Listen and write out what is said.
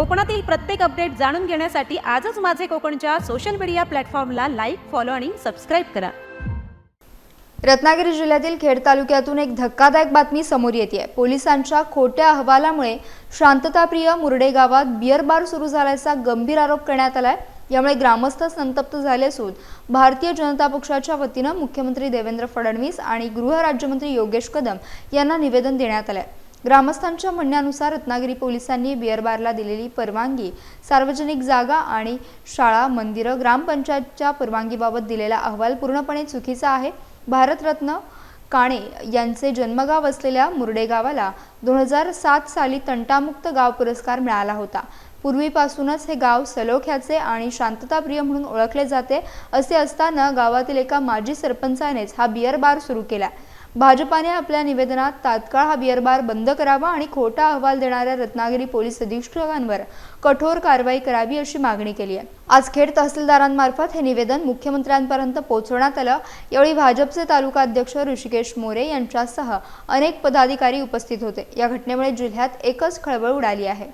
कोकणातील प्रत्येक अपडेट जाणून घेण्यासाठी आजच माझे कोकणच्या सोशल मीडिया प्लॅटफॉर्मला लाईक फॉलो आणि सबस्क्राईब करा. रत्नागिरी जिल्ह्यातील खेड तालुक्यातून एक धक्कादायक बातमी समोर येते पोलिसांच्या खोट्या अहवालामुळे शांतताप्रिय मुरडे गावात बिअर बार सुरू झाल्याचा गंभीर आरोप करण्यात आलाय. यामुळे ग्रामस्थ संतप्त झाले असून भारतीय जनता पक्षाच्या वतीनं मुख्यमंत्री देवेंद्र फडणवीस आणि गृहराज्यमंत्री योगेश कदम यांना निवेदन देण्यात आलंय. ग्रामस्थांच्या म्हणण्यानुसार रत्नागिरी पोलिसांनी बिअर बारला दिलेली परवानगी सार्वजनिक जागा आणि शाळा मंदिरं ग्रामपंचायतच्या परवानगीबाबत दिलेला अहवाल पूर्णपणे चुकीचा आहे. भारतरत्न काणे यांचे जन्मगाव असलेल्या मुरडे गावाला दोन हजार सात साली तंटामुक्त गाव पुरस्कार मिळाला होता. पूर्वीपासूनच हे गाव सलोख्याचे आणि शांतताप्रिय म्हणून ओळखले जाते असे असताना गावातील एका माजी सरपंचानेच हा बिअर बार सुरू केला. भाजपाने आपल्या निवेदनात तात्काळ हा बिअरबार बंद करावा आणि खोटा अहवाल देणाऱ्या रत्नागिरी पोलीस अधीक्षकांवर कठोर कारवाई करावी अशी मागणी केली आहे. आज खेड तहसीलदारांमार्फत हे निवेदन मुख्यमंत्र्यांपर्यंत पोहोचवण्यात आलं. यावेळी भाजपचे तालुका अध्यक्ष ऋषिकेश मोरे यांच्यासह अनेक पदाधिकारी उपस्थित होते. या घटनेमुळे जिल्ह्यात एकच खळबळ उडाली आहे.